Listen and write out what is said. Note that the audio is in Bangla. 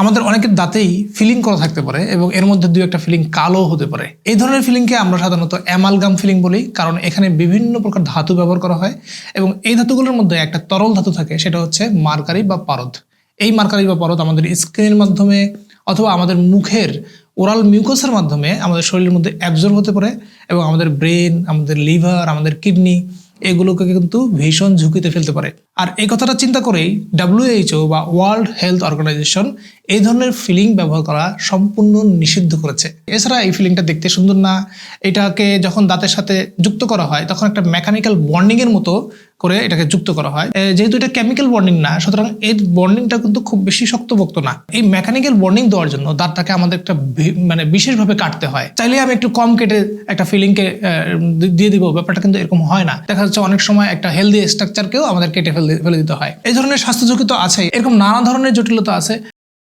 আমাদের অনেকের দাঁতেই ফিলিং করা থাকতে পারে এবং এর মধ্যে দু একটা ফিলিং কালো হতে পারে। এই ধরনের ফিলিংকে আমরা সাধারণত অ্যামালগাম ফিলিং বলি, কারণ এখানে বিভিন্ন প্রকার ধাতু ব্যবহার করা হয় এবং এই ধাতুগুলোর মধ্যে একটা তরল ধাতু থাকে, সেটা হচ্ছে মার্কারি বা পারদ। এই মার্কারি বা পারদ আমাদের স্কিনের মাধ্যমে অথবা আমাদের মুখের ওরাল মিউকাসের মাধ্যমে আমাদের শরীরের মধ্যে অ্যাবজর্ব হতে পারে এবং আমাদের ব্রেন, আমাদের লিভার, আমাদের কিডনি এগুলোকে কিন্তু ভীষণ ঝুঁকিতে ফেলতে পারে। আর এই কথাটা চিন্তা করেই ডাব্লিউএইচও বা ওয়ার্ল্ড হেলথ অর্গানাইজেশন এই ধরনের ফিলিং ব্যবহার করা সম্পূর্ণ নিষিদ্ধ করেছে। এছাড়া এই ফিলিংটা দেখতে সুন্দর না। এটাকে যখন দাঁতের সাথে যুক্ত করা হয়, তখন একটা মেকানিক্যাল বর্নিংয়ের মতো করে এটাকে যুক্ত করা হয়। যেহেতু এটা কেমিক্যাল বন্ডিং না, সুতরাং এই বন্ডিংটা কিন্তু খুব বেশি শক্তপোক্ত না। এই মেকানিক্যাল বন্ডিং দেওয়ার জন্য দাঁতটাকে আমাদের একটা মানে বিশেষভাবে কাটতে হয়। চাইলে আমি একটু কম কেটে একটা ফিলিংকে দিয়ে দিব, ব্যাপারটা কিন্তু এরকম হয় না। দেখা যাচ্ছে অনেক সময় একটা হেলদি স্ট্রাকচারকেও আমাদের কেটে ফেলে ফেলে দিতে হয়। এই ধরনের স্বাস্থ্য ঝুঁকি তো আছেই। এরকম নানা ধরনের জটিলতা আছে।